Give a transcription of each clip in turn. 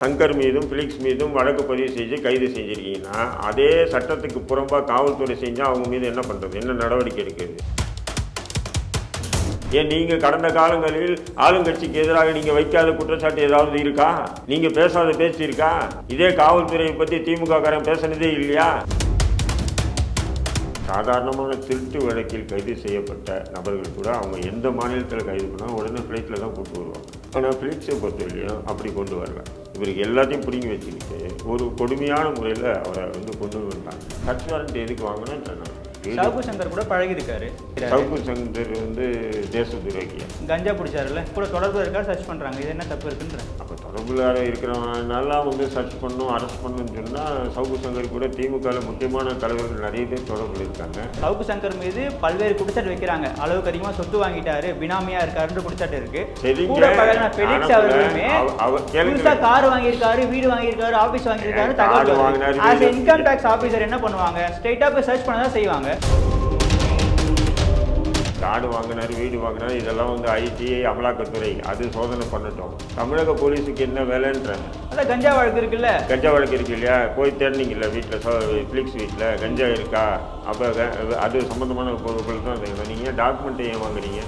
சங்கர் மீதும் ஃபிலிக்ஸ் மீதும் வழக்கு பதிவு செஞ்சு கைது செஞ்சிருக்கீங்கன்னா அதே சட்டத்துக்கு புறம்பாக காவல்துறை செஞ்சால் அவங்க மீது என்ன பண்ணுறது என்ன நடவடிக்கை எடுக்கிறது? ஏன் நீங்கள் கடந்த காலங்களில் ஆளுங்கட்சிக்கு எதிராக நீங்கள் வைக்காத குற்றச்சாட்டு ஏதாவது இருக்கா? நீங்கள் பேசாத பேச்சு இருக்கா? இதே காவல்துறையை பற்றி திமுக காரன் பேசுனதே இல்லையா? சாதாரணமான திருட்டு வழக்கில் கைது செய்யப்பட்ட நபர்கள் கூட அவங்க எந்த மாநிலத்தில் கைது பண்ணால் உடனே ஃப்ளைட்டில் தான் கூட்டு வருவாங்க. ஆனால் ஃப்ளைட்ஸை பொறுத்தவரையிலையும் அப்படி கொண்டு வருவேன் இவருக்கு எல்லாத்தையும் பிடிங்கி வச்சுக்கிட்டு ஒரு கொடுமையான முறையில் அவரை வந்து கொண்டு வந்தாங்க சர்ச் வாரண்ட்டி எதுக்கு வாங்கினேன் ஷாபு சங்கர் கூட பழகி இருக்காரு சவுக்கு சங்கர் வந்து தேச துரோகியா கஞ்சா பிடிச்சாருல கூட தொடர்பு இருக்கா? சர்ச் பண்றாங்க. இது என்ன தப்பு இருக்குன்ற. அப்போ தொடர்புல இருக்கிறவனால வந்து சர்ச் பண்ணும் அரெஸ்ட் பண்ணணும்னு சொன்னால் சவுக்கு சங்கர் கூட திமுகவில் முக்கியமான தலைவர்கள் நிறைய பேர் தொடர்பில் இருக்காங்க. சவுக்கு சங்கர் மீது பல்வேறு குற்றச்சாட்டு வைக்கிறாங்க. அளவுக்கு அதிகமா சொத்து வாங்கிட்டாரு பினாமியா இருக்காருன்ற குற்றச்சாட்டு இருக்கு. கூட பழகின அவர்களுமே கார் வாங்கியிருக்காரு வீடு வாங்கியிருக்காரு ஆபீஸ் வாங்கியிருக்காரு கார் தகவல் வாங்கினாரு, ஆஸ் இன்கம் டாக்ஸ் ஆபீசர் என்ன பண்ணுவாங்க? ஸ்ட்ரைட்டா போய் சர்ச் பண்ண தான் செய்வாங்க. காடு வாங்கினார் வீடு வாங்கினார் இதெல்லாம் வந்து ஐடி அமலாக்கத்துறை அது சோதனை பண்ணட்டும். தமிழக போலீஸுக்கு என்ன வேலைன்றாங்க அதான் கஞ்சா வழக்கு இருக்குல்ல? கஞ்சா வழக்கு இருக்கு இல்லையா? போய் தேடினீங்கல்ல வீட்டில் ஃப்ளிக்ஸ் வீட்டில் கஞ்சா இருக்கா? அப்போ அது சம்மந்தமான பொருட்கள் தான் நீங்கள் டாக்குமெண்ட்டை ஏன் வாங்குறீங்க?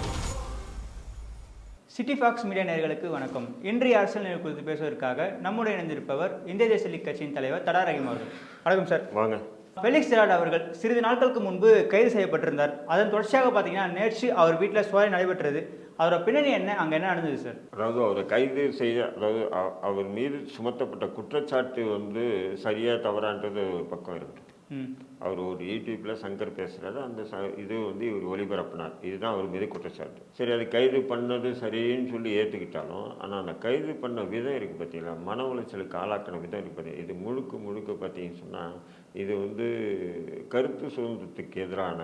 சிட்டி ஃபாக்ஸ் மீடியா நேயர்களுக்கு வணக்கம். இன்றைய அரசியல் நிலை குறித்து பேசுவதற்காக நம்முடைய இணைந்திருப்பவர் இந்திய தேசிய லீக் கட்சியின் தலைவர் தடா ரஹீம் அவர்கள். வணக்கம் சார். வாங்க. ஃபெலிக்ஸ் ஜெராட் அவர்கள் சிறிது நாட்களுக்கு முன்பு கைது செய்யப்பட்டிருந்தார். அதன் தொடர்ச்சியாக பார்த்தீங்கன்னா நேற்று அவர் வீட்டில் சோதனை நடைபெற்றது. அவரோட பின்னணி என்ன? அங்கே என்ன நடந்தது சார்? அதாவது அவரை கைது செய்ய அதாவது அவர் மீது சுமத்தப்பட்ட குற்றச்சாட்டு வந்து சரியா தவறான்றது ஒரு பக்கம் இருக்கு. ம். அவர் ஒரு யூடியூப்பில் சங்கர் பேசுகிறாரு அந்த ச இது வந்து இவர் ஒளிபரப்பினார். இதுதான் அவர் மீது குற்றச்சாட்டு. சரி அது கைது பண்ணது சரின்னு சொல்லி ஏற்றுக்கிட்டாலும் ஆனால் அந்த கைது பண்ண விதம் இருக்குது பார்த்தீங்களா மன உளைச்சலுக்கு ஆளாக்கின விதம் இருக்குது பார்த்தீங்க இது முழுக்க முழுக்க பார்த்தீங்கன்னு சொன்னால் இது வந்து கருத்து சுதந்திரத்துக்கு எதிரான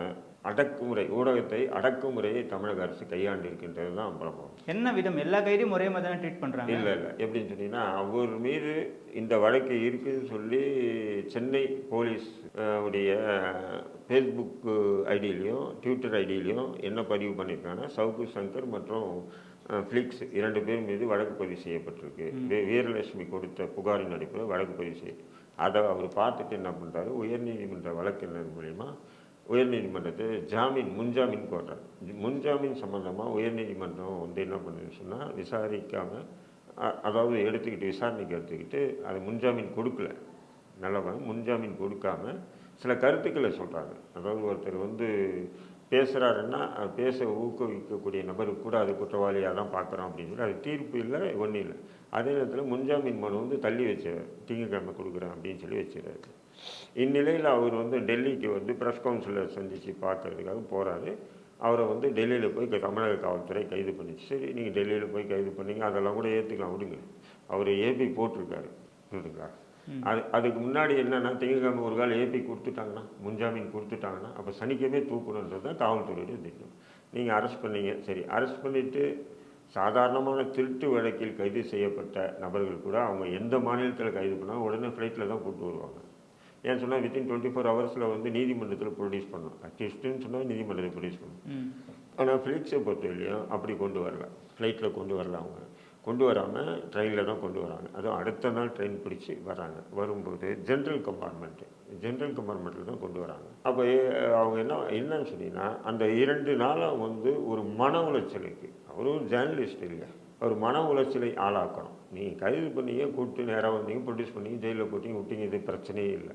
அடக்குமுறை ஊடகத்தை அடக்குமுறையை தமிழக அரசு கையாண்டு இருக்கின்றது தான் அம்பலமாகும் என்ன விதம்? எல்லா கைதியும் ஒரே மாதிரி தானே ட்ரீட் பண்ணுறாங்க இல்லை இல்லை. எப்படின்னு சொன்னீங்கன்னா அவர் மீது இந்த வழக்கு இருக்குன்னு சொல்லி சென்னை போலீஸ் உடைய ஃபேஸ்புக் ஐடியிலையும் ட்விட்டர் ஐடியிலையும் என்ன பதிவு பண்ணியிருக்காங்கன்னா சவுக்கு சங்கர் மற்றும் ஃப்ளிக்ஸ் இரண்டு பேர் மீது வழக்கு பதிவு செய்யப்பட்டிருக்கு. வீரலட்சுமி கொடுத்த புகாரின் அடிப்படையில் வழக்கு பதிவு செய்ய. அதை அவர் பார்த்துட்டு என்ன பண்ணுறாரு உயர்நீதிமன்ற வழக்கினர் மூலிமா உயர்நீதிமன்றத்தை ஜாமீன் முன்ஜாமீன் கோர்றார் முன்ஜாமீன் சம்மந்தமாக உயர்நீதிமன்றம் வந்து என்ன பண்ணுதுன்னு சொன்னால் விசாரிக்காமல் அதாவது எடுத்துக்கிட்டு விசாரணைக்கு எடுத்துக்கிட்டு அது முன்ஜாமீன் கொடுக்கல. நல்லவன் முன்ஜாமீன் கொடுக்காம சில கருத்துக்களை சொல்கிறாங்க அதாவது ஒருத்தர் வந்து பேசுகிறாருன்னா அது பேச ஊக்குவிக்கக்கூடிய நபருக்கு கூட அது குற்றவாளியாக தான் பார்க்குறோம் அப்படின்னு சொல்லி அது தீர்ப்பு இல்லை ஒன்றும் இல்லை. அதே நேரத்தில் முன்ஜாமீன் மனு வந்து தள்ளி வச்சு திங்கக்கிழமை கொடுக்குறேன் அப்படின்னு சொல்லி வச்சுறாரு இந்நிலையில் அவர் வந்து டெல்லிக்கு வந்து ப்ரெஸ் கவுன்சிலர் சந்தித்து பார்க்கறதுக்காக போகிறாரு அவரை வந்து டெல்லியில் போய் தமிழக காவல்துறை கைது பண்ணிச்சு. சரி நீங்கள் டெல்லியில் போய் கைது பண்ணீங்க அதெல்லாம் கூட ஏற்றுக்கலாம் விடுங்க. அவர் ஏபி போட்டிருக்காரு புரியுதுங்களா? அது அதுக்கு முன்னாடி என்னன்னா திங்கக்கிழமை ஒரு கால் ஏபி கொடுத்துட்டாங்கன்னா முன்ஜாமீன் கொடுத்துட்டாங்கன்னா அப்போ சனிக்கிழமை தூக்கணுன்றது தான் காவல்துறையுடைய திட்டம். நீங்கள் அரெஸ்ட் பண்ணீங்க சரி அரெஸ்ட் பண்ணிவிட்டு சாதாரணமான திருட்டு வழக்கில் கைது செய்யப்பட்ட நபர்கள் கூட அவங்க எந்த மாநிலத்தில் கைது பண்ணாலும் உடனே ஃப்ளைட்டில் தான் கூட்டு வருவாங்க. ஏன் சொன்னால் வித்தின் டுவெண்ட்டி ஃபோர் ஹவர்ஸில் வந்து நீதிமன்றத்தில் ப்ரொடியூஸ் பண்ணணும். அட்லீஸ்ட்டுன்னு சொன்னால் நீதிமன்றத்தை ப்ரொடியூஸ் பண்ணணும். ம். ஆனால் ஃப்ளிக்ஸை பொறுத்தவரையிலையும் அப்படி கொண்டு வரல. ஃப்ளைட்டில் கொண்டு வரல அவங்க. கொண்டு வராமல் ட்ரெயினில் தான் கொண்டு வராங்க. அதுவும் அடுத்த நாள் ட்ரெயின் பிடிச்சி வராங்க. வரும்போது ஜென்ரல் கம்பார்ட்மெண்ட்டு ஜென்ரல் கம்பார்ட்மெண்ட்டில் தான் கொண்டு வராங்க. அப்போ அவங்க என்ன என்னன்னு சொன்னீங்கன்னா அந்த இரண்டு நாளாக வந்து ஒரு மன உளைச்சலுக்கு. அவரும் ஒரு ஜேர்னலிஸ்ட் இல்லையா அவர் மன உளைச்சலை ஆளாக்கணும். நீங்கள் கைது பண்ணீங்க கூப்பிட்டு நேராக வந்தீங்க ப்ரொடியூஸ் பண்ணீங்க ஜெயிலில் போட்டீங்க விட்டீங்க இது பிரச்சனையே இல்லை.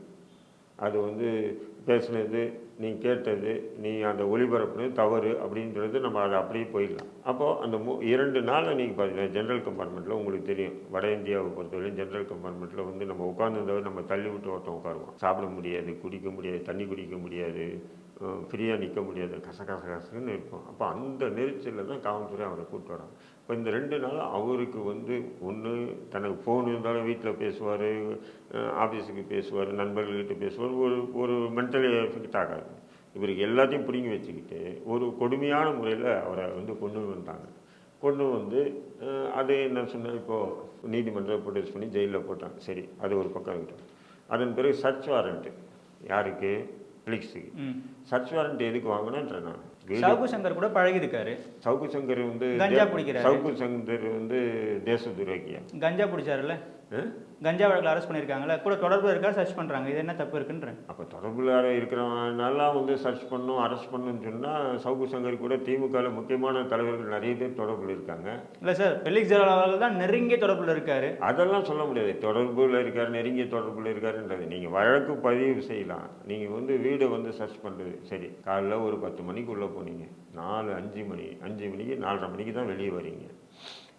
அது வந்து பேசினது நீ கேட்டது நீ அந்த ஒளிபரப்புனது தவறு அப்படின்றது நம்ம அதை அப்படியே போயிடலாம். அப்போது அந்த மு இரண்டு நாளில் நீங்கள் பார்த்தீங்கன்னா ஜென்ரல் கம்பார்ட்மெண்ட்டில் உங்களுக்கு தெரியும். வட இந்தியாவை பொறுத்தவரையும் ஜென்ரல் கம்பார்ட்மெண்ட்டில் வந்து நம்ம உட்காந்துருந்தவரை நம்ம தள்ளி விட்டு ஒருத்தன் உட்காருவோம் சாப்பிட முடியாது குடிக்க முடியாது தண்ணி குடிக்க முடியாது ஃப்ரீயாக நிற்க முடியாது கச கச கசன்னு இருக்கும் அப்போ அந்த நெரிச்சலில் தான் காவல்துறை அவரை கூப்பிட்டு வராங்க. இப்போ இந்த ரெண்டு நாளும் அவருக்கு வந்து ஒன்று தனக்கு ஃபோன் இருந்தாலும் வீட்டில் பேசுவார் ஆஃபீஸுக்கு பேசுவார் நண்பர்கள்கிட்ட பேசுவார் ஒரு ஒரு மென்டலி எஃபெக்ட் ஆகாது இவருக்கு எல்லாத்தையும் பிடுங்கி வச்சுக்கிட்டு ஒரு கொடுமையான முறையில் அவரை வந்து கொண்டு வந்தாங்க கொண்டு வந்து அது என்ன சொன்ன இப்போது நீதிமன்றம் ப்ரொடியூஸ் பண்ணி ஜெயிலில் போட்டாங்க. சரி அது ஒரு பக்கம் இருக்கட்டும். அதன் பிறகு சர்ச் வாரண்ட்டு யாருக்கு? ஃபிளிக்ஸுக்கு ம். சர்ச் வாரண்ட் எதுக்கு வாங்கினேன்ற நான். சவுக்கு சங்கர் கூட பழகி இருக்காரு சவுக்கு சங்கர் வந்து கஞ்சா பிடிக்கிறாரு. சவுக்கு சங்கர் வந்து தேச துரோகியா கஞ்சா பிடிச்சாருல்ல? கஞ்சா வழக்கில் அரெஸ்ட் பண்ணியிருக்காங்கல்ல கூட தொடர்பு இருக்கா சர்ச் பண்ணுறாங்க இது என்ன தப்பு இருக்குன்றேன் அப்போ தொடர்பில் இருக்கிறவனாலாம் வந்து சர்ச் பண்ணும் அரெஸ்ட் பண்ணுன்னு சொன்னால் சவுக்கு சங்கர் கூட திமுகவில் முக்கியமான தலைவர்கள் நிறைய பேர் தொடர்பில் இருக்காங்க. இல்லை சார் பெலிக்ஸ் அவர்கள் தான் நெருங்கிய தொடர்பில் இருக்காரு. அதெல்லாம் சொல்ல முடியாது. தொடர்பில் இருக்கார் நெருங்கிய தொடர்பில் இருக்காருன்றது. நீங்கள் வழக்கு பதிவு செய்யலாம். நீங்கள் வந்து வீடை வந்து சர்ச் பண்ணுறது சரி காலைல ஒரு பத்து மணிக்கு உள்ளே போனீங்க. நாலு அஞ்சு மணி அஞ்சு மணிக்கு நாலரை மணிக்கு தான் வெளியே வரீங்க.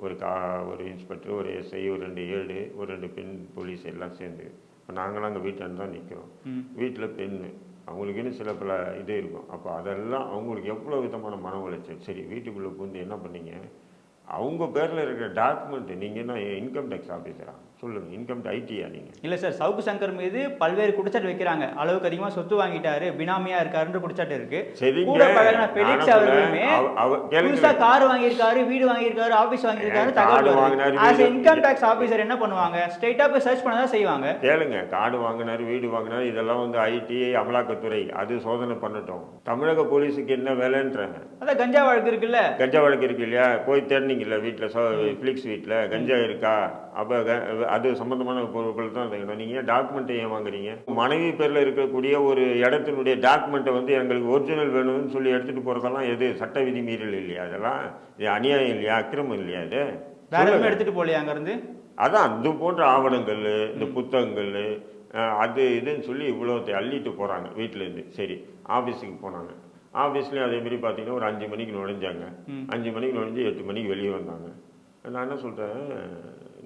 ஒரு கா ஒரு இன்ஸ்பெக்டர் ஒரு எஸ்ஐ ஒரு ரெண்டு ஏடு ஒரு ரெண்டு பெண் போலீஸ் எல்லாம் சேர்ந்து. இப்போ நாங்களாம் அங்கே வீட்டாண்டு தான் நிற்கிறோம் வீட்டில் பெண்ணு. அவங்களுக்குன்னு சில பல இது இருக்கும். அப்போ அதெல்லாம் அவங்களுக்கு எவ்வளோ விதமான மன உளைச்சல்? சரி வீட்டுக்குள்ளே பூந்து என்ன பண்ணீங்க? அவங்க பேரில் இருக்கிற டாக்குமெண்ட் நீங்கள் என்ன இன்கம் டேக்ஸ் ஆஃபீஸரா சொல்லுங்கள் இன்கம் ஐடியா நீங்கள் இல்லை சார் சவுக்கு சங்கர் மீது பல்வேறு குற்றச்சாட்டு வைக்கிறாங்க. அளவுக்கு அதிகமாக சொத்து வாங்கிட்டாரு பினாமியா இருக்காருன்ற குற்றச்சாட்டு இருக்கு. சரிங்க. கூட பெலிக்ஸ் அவர்களுமே அவ- அவ- கேளுங்க. புதுசா கார் வாங்கியிருக்காரு வீடு வாங்கியிருக்காரு ஆபீஸ் வாங்கியிருக்காரு தகவல் இன்கம் டாக்ஸ் ஆபீசர் என்ன பண்ணுவாங்க? ஸ்ட்ரைட்டா போய் சர்ச் பண்ண தான் செய்வாங்க. கேளுங்க. கார்டு வாங்கினார் வீடு வாங்கினார் இதெல்லாம் வந்து ஐடி அமலாக்கத்துறை. அது சோதனை பண்ணட்டும். தமிழக போலீஸுக்கு என்ன வேலைன்றாங்க? அதான் கஞ்சா வழக்கு இருக்குல்ல. கஞ்சா வழக்கு இருக்கு இல்லையா? போய் தேடினீங்கல்ல வீட்டில் ஃபிளிக்ஸ் வீட்டில் கஞ்சா இருக்கா? அப்போ அது சம்மந்தமான பொருட்கள் தான் வேணும். நீங்கள் டாக்குமெண்ட்டை ஏன் வாங்குறீங்க? மனைவி பேரில் இருக்கக்கூடிய ஒரு இடத்தினுடைய டாக்குமெண்ட்டை வந்து எங்களுக்கு ஒரிஜினல் வேணும்னு சொல்லி எடுத்துகிட்டு போகிறதெல்லாம் எது? சட்ட விதி மீறல் இல்லையா அதெல்லாம் இது அநியாயம் இல்லையா? அக்கிரமம் இல்லையா இது? வேற எதுவும் எடுத்துட்டு போலையா அங்க இருந்து அதான் இது போன்ற ஆவணங்கள் இந்த புத்தகங்கள் அது இதுன்னு சொல்லி இவ்வளோத்தை அள்ளிட்டு போகிறாங்க வீட்டிலேருந்து சரி ஆஃபீஸுக்கு போனாங்க. ஆஃபீஸ்லேயும் அதேமாரி பார்த்தீங்கன்னா ஒரு அஞ்சு மணிக்கு நுழைஞ்சாங்க. அஞ்சு மணிக்கு நுழைஞ்சு எட்டு மணிக்கு வெளியே வந்தாங்க. நான் என்ன சொல்கிறேன்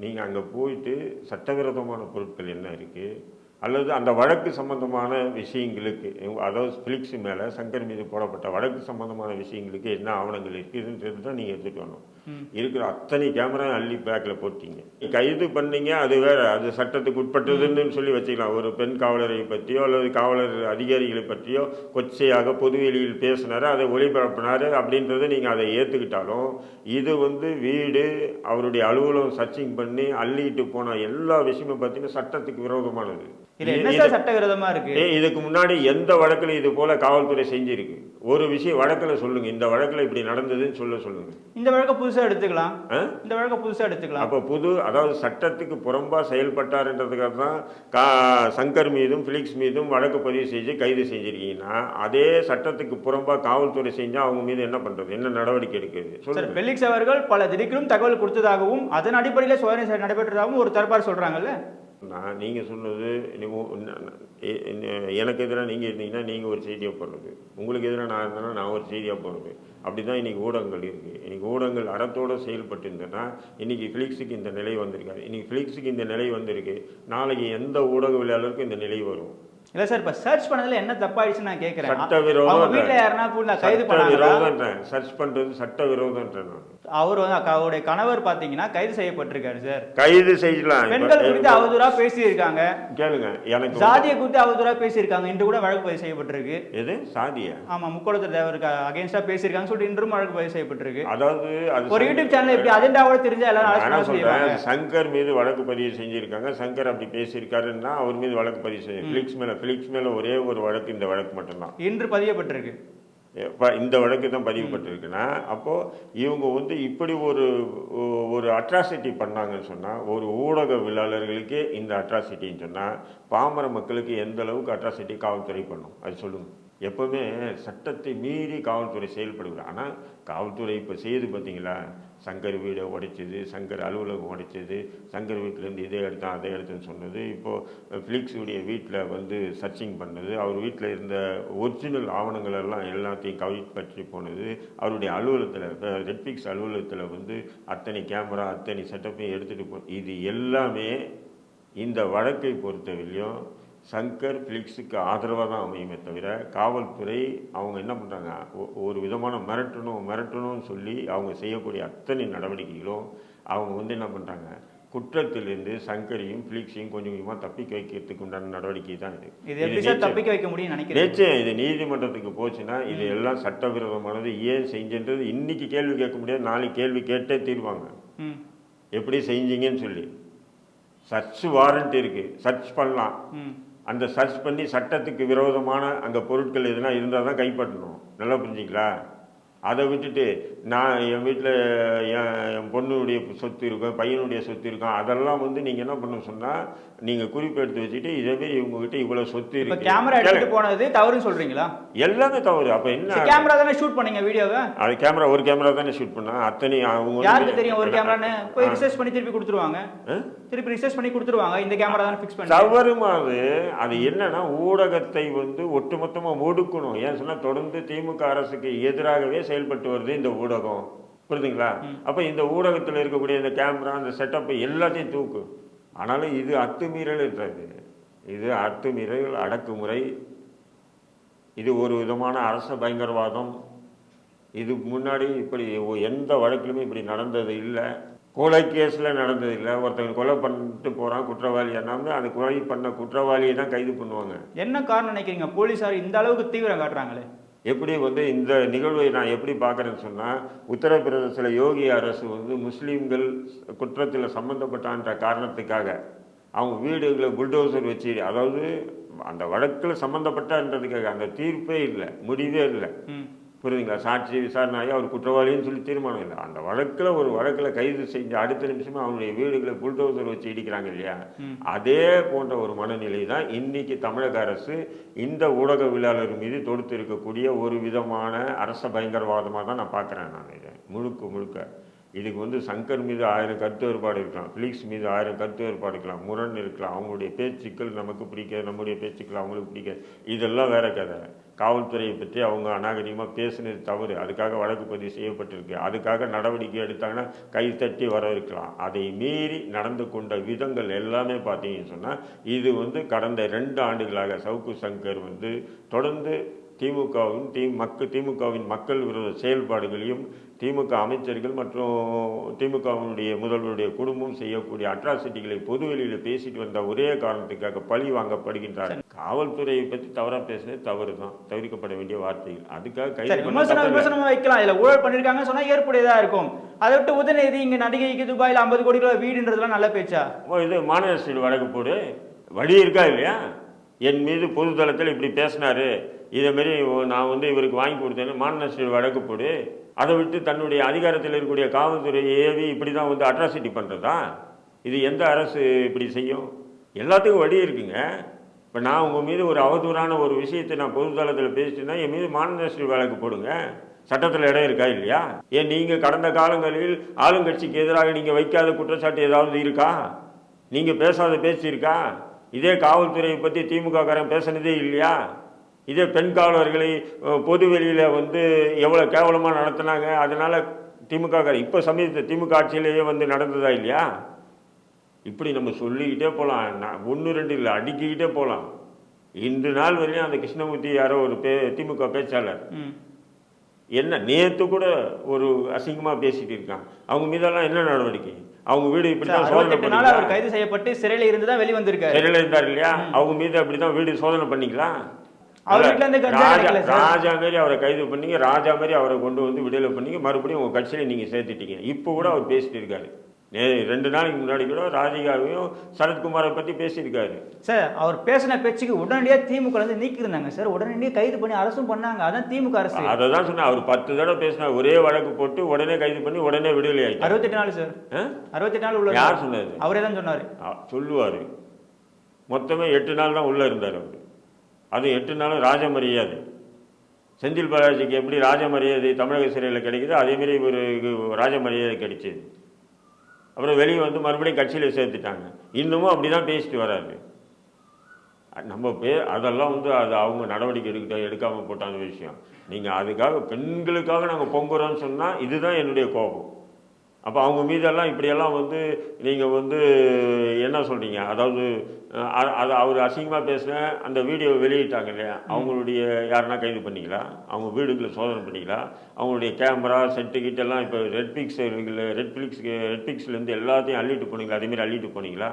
நீங்கள் அங்கே போயிட்டு சட்டவிரோதமான பொருட்கள் என்ன இருக்குது அல்லது அந்த வழக்கு சம்பந்தமான விஷயங்களுக்கு அதாவது ஃபிலிக்ஸ் மேலே சங்கர் மீது போடப்பட்ட வழக்கு சம்பந்தமான விஷயங்களுக்கு என்ன ஆவணங்கள் இருக்குதுன்றது தான் நீங்கள் எடுத்துகிட்டு வரணும். இருக்கிற அத்தனை கேமரா அள்ளி பேக்கில் போட்டீங்க. கைது பண்ணீங்க அது வேற அது சட்டத்துக்கு உட்பட்டதுன்னு சொல்லி வச்சுக்கலாம். ஒரு பெண் காவலரை பற்றியோ அல்லது காவலர் அதிகாரிகளை பற்றியோ கொச்சையாக பொதுவெளியில் பேசினார் அதை ஒளிபரப்பினார் அப்படின்றத நீங்கள் அதை ஏற்றுக்கிட்டாலும் இது வந்து வீடு அவருடைய அலுவலகம் சர்ச்சிங் பண்ணி அள்ளிட்டு போன எல்லா விஷயமும் பார்த்தீங்கன்னா சட்டத்துக்கு விரோதமானது. சட்டவிரோதமா இருக்கு. இதுக்கு முன்னாடி எந்த வழக்குல இது போல காவல்துறை செஞ்சிருக்கு. ஒரு விஷயம் வழக்குல சொல்லுங்க. இந்த வழக்குல இப்படி நடந்ததுன்னு சொல்ல சொல்லுங்க. இந்த வழக்கை புதுசா எடுத்துக்கலாம்? இந்த வழக்கை புதுசா எடுத்துக்கலாம். அப்போ புது அதாவது சட்டத்துக்கு புறம்பா செயல்பட்டாருன்றதுக்காக தான் கா சங்கர் மீதும் பிலிக்ஸ் மீதும் வழக்கு பதிவு செஞ்சு கைது செஞ்சிருக்கீங்கன்னா அதே சட்டத்துக்கு புறம்பா காவல்துறை செஞ்சா அவங்க மீது என்ன பண்றது? என்ன நடவடிக்கை சொல்லுங்க. பெலிக்ஸ் அவர்கள் பல திடுக்கிடும் தகவல் கொடுத்ததாகவும் அதன் அடிப்படையில் சோதனை நடைபெற்றதாகவும் ஒரு தரப்பார் சொல்றாங்கல்ல? நான் நீங்க சொன்னது எனக்கு எதிராக நீங்க இருந்தீங்கன்னா நீங்க ஒரு செய்தியை போடுறது. உங்களுக்கு எதிராக நான் இருந்தேன்னா நான் ஒரு செய்தியாக போடுறது. அப்படிதான் இன்னைக்கு ஊடகங்கள் இருக்கு. இன்னைக்கு ஊடகங்கள் அறத்தோட செயல்பட்டு இருந்ததுன்னா இன்னைக்கு ஃபிலிக்ஸுக்கு இந்த நிலை வந்திருக்காது. இன்னைக்கு ஃபிலிக்ஸுக்கு இந்த நிலை வந்திருக்கு. நாளைக்கு எந்த ஊடகவியலாளருக்கும் இந்த நிலை வரும். இல்ல சார் இப்ப சர்ச் பண்ணதுல என்ன தப்பாயிடுச்சுன்னு நான் கேக்குறேன். சட்டவிரோதம் அவங்க வீட்ல யாருன்னா கைது விரோதன்றேன் சர்ச் பண்றது சட்ட விரோதன்றேன் நான். அவர் வந்து அவருடைய கணவர் பாத்தீங்கன்னா கைது செய்யப்பட்டிருக்காரு சார். கைது செய்யலாம். பெண்கள் குறித்து அவதூறா பேசியிருக்காங்க. கேளுங்க எனக்கு சாதியை குறித்து அவதூறா பேசியிருக்காங்க. இன்று கூட வழக்கு பதிவு செய்யப்பட்டிருக்கு. எது? சாதியா ஆமா முக்கோளத்து தேவருக்கு அகேன்ஸ்டா பேசியிருக்காங்க சொல்லிட்டு இன்றும் வழக்கு பதிவு செய்யப்பட்டிருக்கு. அதாவது அது ஒரு யூடியூப் சேனல் எப்படி அஜெண்டாவோட தெரிஞ்சா எல்லாரும் சொல்றேன்? சங்கர் மீது வழக்கு பதிவு செஞ்சிருக்காங்க. சங்கர் அப்படி பேசியிருக்காருன்னா அவர் மீது வழக்கு பதிவு செஞ்சு பிலிக்ஸ் மேல பிலிக்ஸ் மேல ஒரே ஒரு வழக்கு இந்த வழக்கு மட்டும்தான். இன்று பதியப்பட்டிருக்கு. இப்போ இந்த வழக்கு தான் பதிவுப்பட்டிருக்குன்னா அப்போது இவங்க வந்து இப்படி ஒரு ஒரு அட்ராசிட்டி பண்ணாங்கன்னு சொன்னால் ஒரு ஊடகவியலாளர்களுக்கே இந்த அட்ராசிட்டின்னு சொன்னால் பாமர மக்களுக்கு எந்த அளவுக்கு அட்ராசிட்டி காவல்துறை பண்ணும்? அது சொல்லுங்கள் எப்போவுமே சட்டத்தை மீறி காவல்துறை செயல்படுகிறது ஆனால் காவல்துறை இப்போ செய்யுது பார்த்தீங்களா சங்கர் வீடை உடைச்சது சங்கர் அலுவலகம் உடைச்சது சங்கர் வீட்டிலேருந்து இதை எடுத்தான் அதை எடுத்தேன்னு சொன்னது. இப்போது ஃபிலிக்ஸுடைய வீட்டில் வந்து சர்ச்சிங் பண்ணது. அவர் வீட்டில் இருந்த ஒரிஜினல் ஆவணங்கள் எல்லாம் எல்லாத்தையும் கைப்பற்றி போனது. அவருடைய அலுவலகத்தில் நெட்ஃப்ளிக்ஸ் அலுவலகத்தில் வந்து அத்தனை கேமரா அத்தனை செட்டப்பையும் எடுத்துகிட்டு போ இது எல்லாமே இந்த வழக்கை பொறுத்தவரையும் சங்கர் பிலிக்ஸுக்கு ஆதரவாக தான் அமையுமே தவிர காவல்துறை அவங்க என்ன பண்ணுறாங்க ஒரு விதமான மிரட்டணும் மிரட்டணும்னு சொல்லி அவங்க செய்யக்கூடிய அத்தனை நடவடிக்கைகளும் அவங்க வந்து என்ன பண்ணுறாங்க குற்றத்திலிருந்து சங்கரையும் பிலிக்ஸையும் கொஞ்சம் கொஞ்சமாக தப்பிக்க வைக்கிறதுக்கு உண்டான நடவடிக்கை தான் இது. இது எப்படி சார் நிச்சயம். தப்பிக்க வைக்க முடியும்னு நினைக்கிறேன் நிச்சயம் இது நீதிமன்றத்துக்கு போச்சுன்னா இது எல்லாம் சட்டவிரோதமானது ஏன் செஞ்சன்றது இன்னைக்கு கேள்வி கேட்க முடியாது. நாளைக்கு கேள்வி கேட்டே தீர்வாங்க. எப்படி செஞ்சீங்கன்னு சொல்லி. சர்ச் வாரண்ட் இருக்கு. சர்ச் பண்ணலாம். அந்த சர்ச் பண்ணி சட்டத்துக்கு விரோதமான அங்கே பொருட்கள் எதுனா இருந்தால் தான் கைப்பற்றணும். நல்லா புரிஞ்சுங்களா? அதை விட்டுட்டு நான் என் வீட்டில் என் என் பொண்ணுடைய சொத்து இருக்கும் பையனுடைய சொத்து இருக்கும் அதெல்லாம் வந்து நீங்கள் என்ன பண்ண சொன்னால் நீங்கள் குறிப்பு எடுத்து வச்சுட்டு இதேமாரி இவங்ககிட்ட இவ்வளோ சொத்து இருக்கு. கேமரா எடுத்துட்டு போனது தவறுன்னு சொல்றீங்களா? எல்லாமே தவறு. அப்போ என்ன? கேமரா தானே ஷூட் பண்ணீங்க வீடியோவை அது கேமரா ஒரு கேமரா தானே ஷூட் பண்ணா? அத்தனை அவங்க யாருக்கு தெரியும் ஒரு கேமரான்னு போய் ரிசர்ச் பண்ணி திருப்பி கொடுத்துருவாங்க? திருப்பி ரிசர்ச் பண்ணி கொடுத்துருவாங்க. இந்த கேமரா தானே ஃபிக்ஸ் பண்ணி தவறுமா அது என்னன்னா ஊடகத்தை வந்து ஒட்டுமொத்தமா ஒடுக்கணும். ஏன் சொன்னா தொடர்ந்து திமுக அரசுக்கு எதிராகவே செயல்பட்டு வருது இந்த ஊடகம். புரியுதுங்களா? அப்ப இந்த ஊடகத்தில் இருக்கக்கூடிய இந்த கேமரா இந்த செட்டப் எல்லாத்தையும் தூக்கு. ஆனாலும் இது அத்துமீறல்ன்றது இது அத்துமீறல் அடக்குமுறை. இது ஒரு விதமான அரச பயங்கரவாதம். இது முன்னாடி இப்படி எந்த வழக்கிலுமே இப்படி நடந்தது இல்லை. கொலை கேஸில் நடந்தது இல்லை. ஒருத்தங்க கொலை பண்ணிட்டு போகிறான் குற்றவாளி என்னாமே அந்த கொலை பண்ண குற்றவாளியை தான் கைது பண்ணுவாங்க. என்ன காரணம் நினைக்கிறீங்க? போலீசார் இந்த அளவுக்கு தீவிரம் காட்டுறாங்களே? எப்படி வந்து இந்த நிகழ்வை நான் எப்படி பார்க்குறேன்னு சொன்னால் உத்தரப்பிரதேசத்தில் யோகி அரசு வந்து முஸ்லீம்கள் குற்றத்தில் சம்மந்தப்பட்டான்ற காரணத்துக்காக அவங்க வீடுகளை புல்டோசர் வச்சு அதாவது அந்த வழக்கில் சம்மந்தப்பட்டான்றதுக்காக அந்த தீர்ப்பே இல்லை முடிவே இல்லை. புரியுதுங்களா? சாட்சி விசாரணை ஆகி அவர் குற்றவாளின்னு சொல்லி தீர்மானம் இல்லை. அந்த வழக்கில் ஒரு வழக்கில் கைது செஞ்ச அடுத்த நிமிஷமே அவனுடைய வீடுகளை புல்டோசர் வச்சு இடிக்கிறாங்க இல்லையா. அதே போன்ற ஒரு மனநிலை தான் இன்னைக்கு தமிழக அரசு இந்த ஊடகவியலாளர் மீது தொடுத்து இருக்கக்கூடிய ஒரு விதமான அரச பயங்கரவாதமாக தான் நான் பார்க்குறேன் நான் இதை. முழுக்க முழுக்க. இதுக்கு வந்து சங்கர் மீது ஆயிரம் கருத்து வேறுபாடு இருக்கலாம் ஃபிலிக்ஸ் மீது ஆயிரம் கருத்து வேறுபாடு இருக்கலாம் முரண் இருக்கலாம் அவங்களுடைய பேச்சுக்கள் நமக்கு பிடிக்காது நம்முடைய பேச்சுக்கள் அவங்களுக்கு பிடிக்காது. இதெல்லாம் வேற கதை. காவல்துறையை பற்றி அவங்க அநாகரிகமாக பேசினது தவறு. அதுக்காக வழக்கு பதிவு செய்யப்பட்டிருக்கு. அதுக்காக நடவடிக்கை எடுத்தாங்கன்னா கை தட்டி வரவிருக்கலாம் அதை மீறி நடந்து கொண்ட விதங்கள் எல்லாமே பார்த்தீங்கன்னு சொன்னால் இது வந்து கடந்த ரெண்டு ஆண்டுகளாக சவுக்கு சங்கர் வந்து தொடர்ந்து திமுகவின் தி மக்கள் திமுகவின் மக்கள் விரோத செயல்பாடுகளையும் திமுக அமைச்சர்கள் மற்றும் திமுகவினுடைய முதல்வருடைய குடும்பம் செய்யக்கூடிய அட்ராசிட்டிகளை பொதுவெளியில் பேசிட்டு வந்த ஒரே காரணத்துக்காக பழி வாங்கப்படுகின்றார் காவல்துறையை பற்றி தவறாக பேசினது தவறு தான் தவிர்க்கப்பட வேண்டிய வார்த்தைகள். அதுக்காக கைது விமர்சனம் வைக்கலாம். இதுல ஊழல் பண்ணிருக்காங்கன்னு சொன்னா ஏற்புடையதா இருக்கும். அதை விட்டு உதயநிதி இங்க நடிகைக்கு துபாயில ஐம்பது கோடி ரூபாய் வீடுன்றதுலாம் நல்ல பேச்சா? ஓ, இது ஸ்டேட் வழக்கு போடு. வழி இருக்கா இல்லையா? என் மீது பொதுத்தளத்தில் இப்படி பேசினாரு. இதேமாரி நான் வந்து இவருக்கு வாங்கி கொடுத்தேன்னு மாநகர வழக்கு போடு. அதை விட்டு தன்னுடைய அதிகாரத்தில் இருக்கக்கூடிய காவல்துறையை ஏவி இப்படி தான் வந்து அட்ராசிட்டி பண்ணுறதா இது எந்த அரசு இப்படி செய்யும்? எல்லாத்துக்கும் வழி இருக்குங்க. இப்போ நான் உங்கள் மீது ஒரு அவதூறான ஒரு விஷயத்தை நான் பொதுத்தளத்தில் பேசிட்டேன்னா என் மீது மாநகர வழக்கு போடுங்க. சட்டத்தில் இடம் இருக்கா இல்லையா? ஏன் நீங்கள் கடந்த காலங்களில் ஆளுங்கட்சிக்கு எதிராக நீங்கள் வைக்காத குற்றச்சாட்டு ஏதாவது இருக்கா? நீங்கள் பேசாத பேச்சு இருக்கா? இதே காவல்துறையை பற்றி திமுக காரன் பேசுனதே இல்லையா? இதே பெண் காவலர்களை அஹ், பொது வெளியில் வந்து எவ்வளோ கேவலமாக நடத்துனாங்க அதனால் திமுக இப்போ சமீபத்தில் திமுக ஆட்சியிலேயே வந்து நடந்ததா இல்லையா? இப்படி நம்ம சொல்லிக்கிட்டே போகலாம் ஒன்று ரெண்டு இல்லை அடுக்கிக்கிட்டே போகலாம் இன்று நாள் வரையும் அந்த கிருஷ்ணமூர்த்தி யாரோ ஒரு பே திமுக பேச்சாளர். என்ன நேத்து கூட ஒரு அசிங்கமா பேசிட்டு இருக்கான். அவங்க மீதெல்லாம் என்ன நடவடிக்கை? அவங்க வீடு இப்படிதான் சோதனை அறுபத்தெட்டு நாள் அவர் கைது செய்யப்பட்டு சிறையில இருந்து தான் வெளிவந்திருக்காரு. சிறையில் இருந்தார் இல்லையா? அவங்க மீது அப்படிதான் வீடு சோதனை பண்ணிக்கலாம் ராஜா மாதிரி அவரை கைது பண்ணீங்க ராஜா மாதிரி அவரை கொண்டு வந்து விடுதலை பண்ணீங்க மறுபடியும் உங்க கட்சியில நீங்க சேர்த்துட்டீங்க. இப்போ கூட அவர் பேசிட்டு இருக்காரு ரெண்டு நாளைக்கு முன்னாடி கூட ராதிகாவையும் சரத்குமாரை பத்தி பேசியிருக்காரு. சார் அவர் பேசின பேச்சுக்கு உடனடியா திமுக இருந்து நீக்கிருந்தாங்க சார். உடனடியே கைது பண்ணி அரசும் பண்ணாங்க. அதான் திமுக அரசு. அதை தான் சொன்னேன். அவர் பத்து தடவை பேசினார். ஒரே வழக்கு போட்டு உடனே கைது பண்ணி உடனே விடுதலை ஆயிட்டார். அறுபத்தெட்டு நாள் சார்? அறுபத்தெட்டு நாள் உள்ள யார் சொன்னது? அவரே தான் சொன்னாரு. சொல்லுவார். மொத்தமே எட்டு நாள் தான் உள்ளே இருந்தார் அவர். அது எட்டு நாளும் ராஜ மரியாதை செந்தில் பாலாஜிக்கு எப்படி ராஜ மரியாதை தமிழக சிறையில் கிடைக்குதோ அதேமாரி ஒரு ராஜ மரியாதை கிடைச்சிது. அப்புறம் வெளியே வந்து மறுபடியும் கட்சியில் சேர்த்துட்டாங்க. இன்னமும் அப்படி தான் பேசிட்டு வராரு. நம்ம பே அதெல்லாம் வந்து அது அவங்க நடவடிக்கை எடுக்க எடுக்காமல் போட்டாங்க விஷயம். நீங்கள் அதுக்காக பெண்களுக்காக நாங்கள் பொங்குறோன்னு சொன்னால் இதுதான் என்னுடைய கோபம். அப்போ அவங்க மீதெல்லாம் இப்படியெல்லாம் வந்து நீங்கள் வந்து என்ன சொல்கிறீங்க அதாவது அது அவர் அசிங்கமாக பேசின அந்த வீடியோ வெளியிட்டாங்க இல்லையா? அவங்களுடைய யாருன்னா கைது பண்ணீங்களா? அவங்க வீடுகளை சோதனை பண்ணீங்களா? அவங்களுடைய கேமரா செட்டு கிட்டெல்லாம் இப்போ red pix red pix red பிக்ஸ்லேருந்து எல்லாத்தையும் அள்ளிட்டு போனீங்களா? அதேமாரி அள்ளிட்டு போனீங்களா?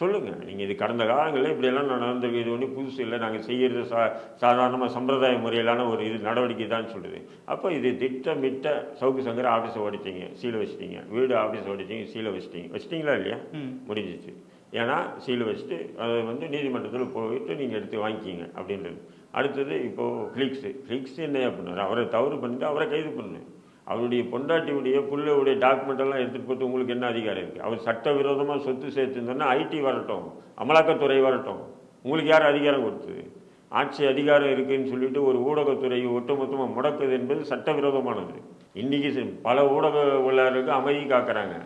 சொல்லுங்கள் நீங்கள் இது கடந்த காலங்களில் இப்படியெல்லாம் நடந்திருக்கு. இது ஒன்றும் புதுசு இல்லை. நாங்கள் செய்கிறது சா சாதாரணமாக சம்பிரதாய முறையிலான ஒரு இது நடவடிக்கை தான் சொல்லுது. அப்போ இது திட்டமிட்ட சவுக்கு சங்கர் ஆஃபீஸை ஓடிச்சிங்க சீலை வச்சிட்டீங்க. வீடு ஆஃபீஸ் ஓடிச்சிங்க சீலை வச்சிட்டீங்க. வச்சிட்டிங்களா இல்லையா? முடிஞ்சிச்சு. ஏன்னா சீல் வச்சுட்டு அதை வந்து நீதிமன்றத்தில் போயிட்டு நீங்கள் எடுத்து வாங்கிக்கிங்க அப்படின்றது. அடுத்தது இப்போது ஃப்ளிக்ஸு. ஃப்ளிக்ஸ் என்ன பண்ணார் அவரை தவறு பண்ணிட்டு அவரை கைது பண்ணு. அவருடைய பொண்டாட்டியுடைய பிள்ளையுடைய டாக்குமெண்ட்டெல்லாம் எடுத்துகிட்டு போட்டு உங்களுக்கு என்ன அதிகாரம் இருக்குது அவர் சட்டவிரோதமாக சொத்து சேர்த்துருந்தோன்னா ஐடி வரட்டும் அமலாக்கத்துறை வரட்டும். உங்களுக்கு யார் அதிகாரம் கொடுத்தது? ஆட்சி அதிகாரம் இருக்குதுன்னு சொல்லிட்டு ஒரு ஊடகத்துறையை ஒட்டுமொத்தமாக முடக்குது என்பது சட்டவிரோதமானது. இன்றைக்கி பல ஊடக உள்ளாருக்கு அமைதி காக்கிறாங்க.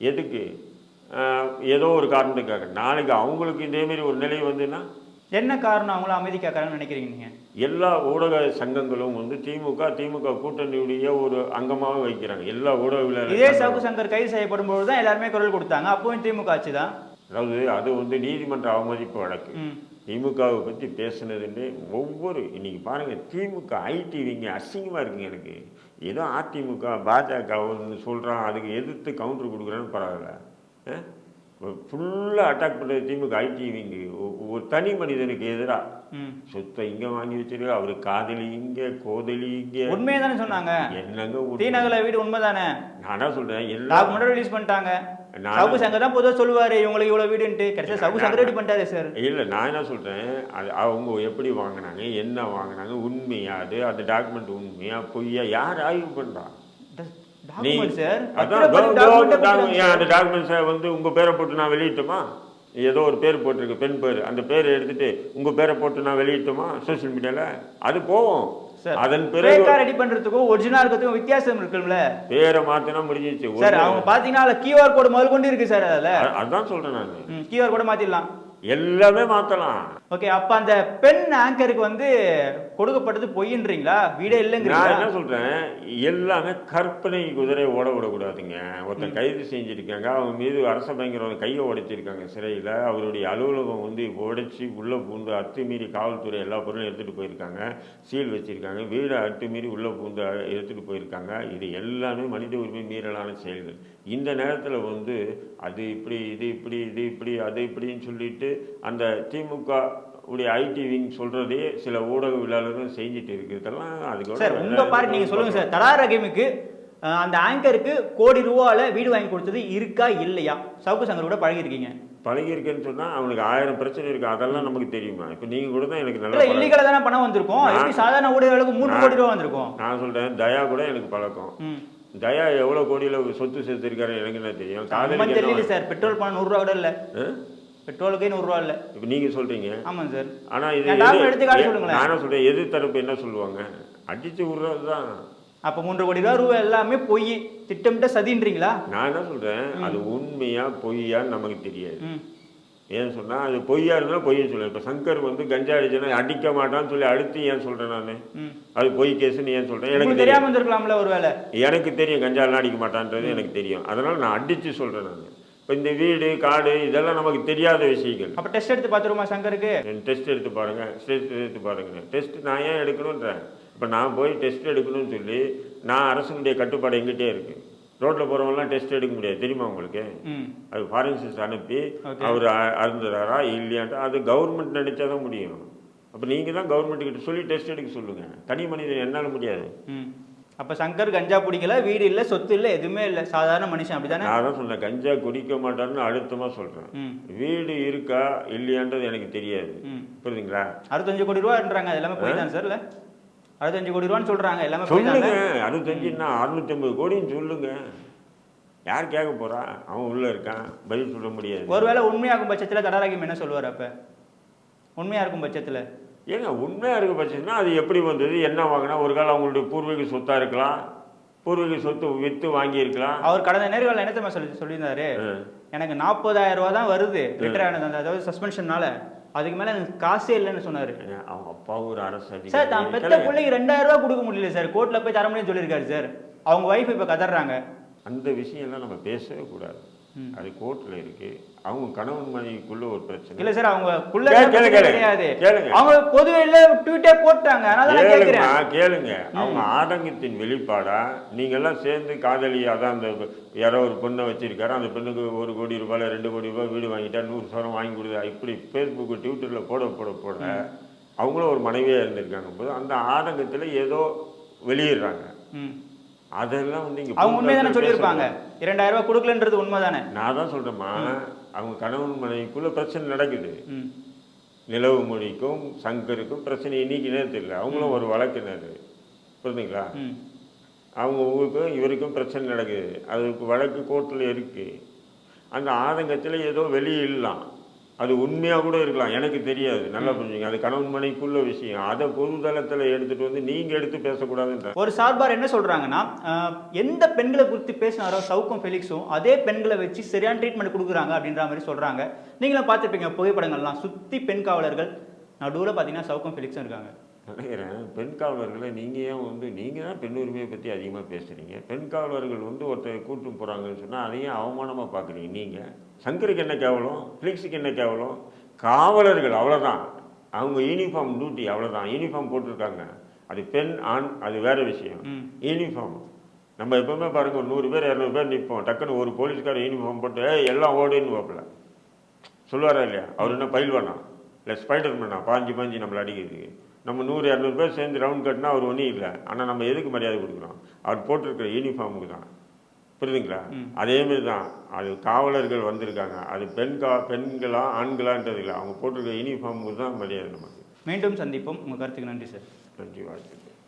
எதுக்கு? ஏதோ ஒரு காரணத்துக்காக. நாளைக்கு அவங்களுக்கு இதேமாரி ஒரு நிலை வந்துன்னா என்ன காரணம் அவங்கள அமைதி காக்கிறாங்கன்னு நினைக்கிறீங்க நீங்கள் எல்லா ஊடக சங்கங்களும் வந்து திமுக திமுக கூட்டணியுடைய ஒரு அங்கமாக வைக்கிறாங்க. எல்லா இதே ஊடகவியலாளர் சவுக்கு சங்கர் கைது செய்யப்படும் பொழுது தான் எல்லாருமே குரல் கொடுத்தாங்க. அப்பவும் திமுக ஆட்சி தான். அதாவது அது வந்து நீதிமன்ற அவமதிப்பு வழக்கு. திமுகவை பற்றி பேசுனதுன்னு ஒவ்வொரு இன்னைக்கு பாருங்கள் திமுக ஐடிவிங்க அசிங்கமாக இருக்குங்க எனக்கு. ஏதோ அதிமுக பாஜக சொல்கிறான் அதுக்கு எதிர்த்து கவுண்டர் கொடுக்குறேன்னு பரவாயில்ல. ஃபுல்லாக அட்டாக் பண்ணுறது திமுக ஐடிவிங்க ஒரு தனி மனிதனுக்கு எதிராக. சொத்தை இங்கே வாங்கி வச்சிருக்க அவர் காதலி இங்கே கோதலி இங்கே. உண்மையை தானே சொன்னாங்க. என்னங்க உண்மை? தீநகல வீடு உண்மைதானே நானா சொல்கிறேன் எல்லா டாக்குமெண்ட் ரிலீஸ் பண்ணிட்டாங்க. சவுக்கு சங்கர் தான் பொதுவாக சொல்லுவாரு இவங்களுக்கு இவ்வளவு வீடுன்ட்டு. கடைசியா சவுக்கு சங்கர் ரெடி பண்ணிட்டாரு சார் இல்லை நான் என்ன சொல்கிறேன் அது அவங்க எப்படி வாங்கினாங்க என்ன வாங்கினாங்க உண்மையா? அது அந்த டாக்குமெண்ட் உண்மையா பொய்யா? யார் ஆய்வு பண்ணுறா டாக்குமெண்ட்ஸை வந்து உங்கள் பேரை போட்டு நான் வெளியிட்டுமா? ஏதோ ஒரு பேர் போட்டிருக்கு பெண் பேர். அந்த பேரை எடுத்துட்டு உங்கள் பேரை போட்டு நான் வெளியிட்டுமா சோஷியல் மீடியாவில் அது போவோம். சார் அதன் பிறகு ரெடி பண்றதுக்கும் ஒரிஜினல் இருக்கிறதுக்கும் வித்தியாசம் இருக்குல்ல பேரை மாற்றினா முடிஞ்சிச்சு சார் அவங்க பாத்தீங்கன்னா கியூஆர் கோடு முதல் கொண்டு இருக்கு சார் அதுல. அதான் சொல்கிறேன் நான். கியூஆர் கோட மாத்திடலாம். எல்லாமே மாற்றலாம் ஓகே அப்ப அந்த பெண் ஆங்கருக்கு வந்து கொடுக்கப்பட்டது பொய்ன்றீங்களா? வீடே நான் இல்லைங்கிறீங்களா என்ன சொல்றேன்? எல்லாமே கற்பனை குதிரை ஓட விடக்கூடாதுங்க. ஒருத்தன் கைது செஞ்சிருக்காங்க. அவங்க மீது அரச பயங்கரம் கையை உடைச்சிருக்காங்க சிறையில். அவருடைய அலுவலகம் வந்து உடைச்சி உள்ளே பூந்து அத்துமீறி காவல்துறை எல்லா பொருளும் எடுத்துகிட்டு போயிருக்காங்க. சீல் வச்சிருக்காங்க. வீடை அத்துமீறி உள்ளே பூந்து எடுத்துகிட்டு போயிருக்காங்க. இது எல்லாமே மனித உரிமை மீறலான செயல்கள். இந்த நேரத்தில் வந்து அது இப்படி இது இப்படி இது இப்படி அது இப்படின்னு சொல்லிட்டு அந்த திமுக உடைய ஐடி விங் சொல்றதே சில ஊடகவியலாளர்கள் செஞ்சுட்டு இருக்கு இதெல்லாம் அதுக்கு சார் உங்க பார்ட் நீங்க சொல்லுங்க சார். தலா ரஹீமுக்கு அந்த ஆங்கருக்கு கோடி ரூபால வீடு வாங்கி கொடுத்தது இருக்கா இல்லையா? சவுக்கு சங்கர் கூட பழகி இருக்கீங்க பழகிருக்குன்னு சொன்னா அவனுக்கு ஆயிரம் பிரச்சனை இருக்கு. அதெல்லாம் நமக்கு தெரியுமா? இப்போ நீங்க கூட தான் எனக்கு நல்லா பழக்கம். இல்லீகலா தானே பணம் வந்திருக்கும். சாதாரண ஊழியர்களுக்கு மூணு கோடி ரூபா வந்திருக்கும்? நான் சொல்றேன் தயா கூட எனக்கு பழக்கம். தயா எவ்வளவு கோடியில சொத்து சேர்த்திருக்காரு எனக்கு என்ன தெரியும்? காதலிக்கு தெரியல சார். பெட்ரோல் பணம் நூறு ரூபா கூட இல்ல? பெட்ரோலுக்கே நூறு ரூபா இல்ல. இப்ப நீங்க சொல்றீங்க. ஆமாங்க சார். ஆனா இது என் document எது- எடுத்து காட்ட எ- சொல்லுங்களேன். நானும் சொல்றேன் எதிர் தரப்பு என்ன சொல்லுவாங்க? அடிச்சு விடுறது தான் அப்ப மூன்று கோடி ரூபா ரூபா எல்லாமே பொய். திட்டமிட்ட சதின்றீங்களா? நான் என்ன சொல்றேன்? அது உண்மையா பொய்யான்னு நமக்கு தெரியாது. ஏன் சொன்னா அது பொய்யா இருந்தா பொய்ன்னு சொல்லுவேன். இப்போ சங்கர் வந்து கஞ்சா அடிச்சனா அடிக்க மாட்டான்னு சொல்லி அடுத்து ஏன் சொல்றேன் நான். அது பொய் கேஸ்னு ஏன் சொல்றேன்? எனக்கு உங்களுக்கு தெரியும். தெரியாம இருந்திருக்கலாம்ல ஒருவேளை எனக்கு தெரியும் கஞ்சாலாம் அடிக்க மாட்டான்றது எனக்கு தெரியும். அதனால நான் அடிச்சு சொல்றேன் நான். இப்போ இந்த வீடு காடு இதெல்லாம் நமக்கு தெரியாத விஷயங்கள். அப்ப டெஸ்ட் எடுத்து பார்த்துருமா சங்கருக்கு? டெஸ்ட் எடுத்து பாருங்க டெஸ்ட் எடுத்து பாருங்க. டெஸ்ட் நான் ஏன் எடுக்கணுன்றேன் இப்போ நான் போய் டெஸ்ட் எடுக்கணும்னு சொல்லி நான் அரசனுடைய கட்டுப்பாடு எங்கிட்டே இருக்கு. ரோட்டில் போகிறவங்களாம் டெஸ்ட் எடுக்க முடியாது. தெரியுமா உங்களுக்கு? அது ஃபாரன்சிக்ஸ் அனுப்பி. அவர் அருந்துறாரா இல்லையான்ட்டு அது கவர்மெண்ட் நினைச்சா தான் முடியும். அப்போ நீங்கள் தான் கவர்மெண்ட் கிட்ட சொல்லி டெஸ்ட் எடுக்க சொல்லுங்கள் தனி மனிதன் என்னால் முடியாது. அப்ப சங்கர் கஞ்சா பிடிக்கல வீடு இல்ல சொத்து இல்ல எதுவுமே இல்ல. சாதாரண மனுஷன் அப்படிதானே? நான் தான் சொன்னேன் கஞ்சா குடிக்க மாட்டான்னு அழுத்தமாக சொல்கிறேன் வீடு இருக்கா இல்லையான்றது எனக்கு தெரியாது. புரியுதுங்களா? அறுபத்தஞ்சு கோடி ரூபான்றாங்க அது எல்லாமே போய் தான் சார் இல்ல? அறுபத்தஞ்சு கோடி ரூபான்னு சொல்றாங்க. எல்லாமே சொல்லுங்க. அறுபத்தஞ்சுன்னா அறுநூத்தி ஐம்பது கோடின்னு சொல்லுங்க. யார் கேட்க போறா? அவன் உள்ள இருக்கான். பதில் சொல்ல முடியாது. ஒருவேளை உண்மையாகும் பட்சத்துல தடாராகிம் என்ன சொல்லுவார் அப்ப? உண்மையா இருக்கும் பட்சத்துல. ஏங்க உண்மையா இருக்க பட்சம்னா அது எப்படி வந்தது? என்ன வாங்கினா? ஒரு காலம் அவங்களுடைய பூர்வீக சொத்தா இருக்கலாம். பூர்வீக சொத்து வித்து வாங்கியிருக்கலாம். அவர் கடந்த நேர்காணல என்ன சொல்லி சொல்லியிருந்தாரு. எனக்கு நாற்பதாயிரம் ரூபா தான் வருது ரிட்டர் ஆனது அந்த அதாவது சஸ்பென்ஷன்னால. அதுக்கு மேல எனக்கு காசே இல்லைன்னு சொன்னாரு. அவங்க அப்பா ஒரு அரசு சார் தான் பெத்த பிள்ளைக்கு ரெண்டாயிரம் ரூபாய் கொடுக்க முடியல சார். கோர்ட்ல போய் தர முடியும்னு சொல்லியிருக்காரு சார். அவங்க ஒய்ஃப் இப்ப கதறாங்க. அந்த விஷயம்லாம் நம்ம பேசவே கூடாது. அது கோர்ட்ல இருக்கு. அவங்க கணவன் மனைவிக்குள்ள ஒரு பிரச்சனை. இல்ல சார் அவங்க. கிடையாது. கேளுங்க. அவங்க பொதுவெளியில ட்வீட்டே போட்டாங்க. கேக்குறேன். கேளுங்க. அவங்க ஆதங்கத்தின் வெளிப்பாடா நீங்க எல்லாம் சேர்ந்து காதலி அதான் அந்த யாரோ ஒரு பொண்ணை வச்சிருக்காரு. அந்த பெண்ணுக்கு ஒரு கோடி ரூபாயில ரெண்டு கோடி ரூபாய் வீடு வாங்கிட்டா நூறு சவரம் வாங்கி கொடுத்தா இப்படி ஃபேஸ்புக் ட்விட்டர்ல போட போட போட அவங்களும் ஒரு மனைவியா இருந்திருக்காங்க போது அந்த ஆதங்கத்துல ஏதோ வெளியிடுறாங்க. அதெல்லாம் வந்து இங்க அவங்க உண்மையை தானே சொல்லியிருப்பாங்க. இரண்டாயிரம் ரூபாய் கொடுக்கலன்றது உண்மைதானே? நான் தான் சொல்றேம்மா. அவங்க கணவன் மனைவிக்குள்ள பிரச்சனை நடக்குது. நிலவு மொழிக்கும் சங்கருக்கும் பிரச்சனை இன்னைக்கு தெரியல அவங்களும் ஒரு வழக்கினர். புரியுதுங்களா ம். அவங்க ஊருக்கும் இவருக்கும் பிரச்சனை நடக்குது. அதுக்கு வழக்கு கோர்ட்டில் இருக்குது அந்த ஆதங்கத்தில் ஏதோ வெளியே இல்லாம் அது உண்மையாக கூட இருக்கலாம். எனக்கு தெரியாது. நல்லா புரிஞ்சுங்க. அது கணவன் மனைக்குள்ள விஷயம். அதை பொதுதளத்தில் எடுத்துகிட்டு வந்து நீங்கள் எடுத்து பேசக்கூடாதுன்ற ஒரு சார்பார் என்ன சொல்றாங்கன்னா ஆஹ், எந்த பெண்களை குறித்து பேசினாரோ சவுக்கும் ஃபெலிக்ஸும் அதே பெண்களை வச்சு சரியான ட்ரீட்மெண்ட் கொடுக்குறாங்க அப்படின்ற மாதிரி சொல்றாங்க. நீங்களும் பார்த்துருப்பீங்க புகைப்படங்கள்லாம். சுத்தி பெண் காவலர்கள் நடுவில் பார்த்தீங்கன்னா சவுக்கும் ஃபெலிக்ஸும் இருக்காங்க. நினைக்கிறேன். பெண் காவலர்களை நீங்கள் ஏன் வந்து நீங்கள் தான் பெண் உரிமையை பற்றி அதிகமாக பேசுகிறீங்க பெண் காவலர்கள் வந்து ஒருத்தர் கூட்டு போகிறாங்கன்னு சொன்னால் அதையும் அவமானமாக பார்க்குறீங்க நீங்கள் சங்கருக்கு என்ன கேவலம்? ஃபிளிக்ஸுக்கு என்ன கேவலம்? காவலர்கள் அவ்வளோதான் அவங்க யூனிஃபார்ம் டியூட்டி அவ்வளோதான் யூனிஃபார்ம் போட்டிருக்காங்க. அது பெண் ஆண் அது வேற விஷயம். யூனிஃபார்ம் நம்ம எப்பவுமே பாருங்க ஒரு நூறு பேர் இரநூறு பேர் நிற்போம் டக்குன்னு ஒரு போலீஸ்கார யூனிஃபார்ம் போட்டு "ஏய், எல்லாம் ஓடுன்னு வைப்பல. சொல்லுவாரா இல்லையா? அவர் என்ன பயில்வானா? இல்லை ஸ்பைடர் மேனா பாஞ்சு பாஞ்சு நம்மளை அடிக்கிறதுக்கு. நம்ம நூறு இரநூறு பேர் சேர்ந்து ரவுண்ட் கட்டினா அவர் ஒன்றும் இல்லை. ஆனால் நம்ம எதுக்கு மரியாதை கொடுக்குறோம் அவர் போட்டிருக்கிற யூனிஃபார்முக்கு தான். புரியுதுங்களா? அதே மாதிரி தான். அது காவலர்கள் வந்திருக்காங்க. அது பெண் கா பெண்களா ஆண்களான்றது இல்லை அவங்க போட்டிருக்கிற யூனிஃபார்முக்கு தான் மரியாதை நமக்கு. மீண்டும் சந்திப்போம். உங்க கருத்துக்கு நன்றி சார். நன்றி வாழ்த்துக்கள்.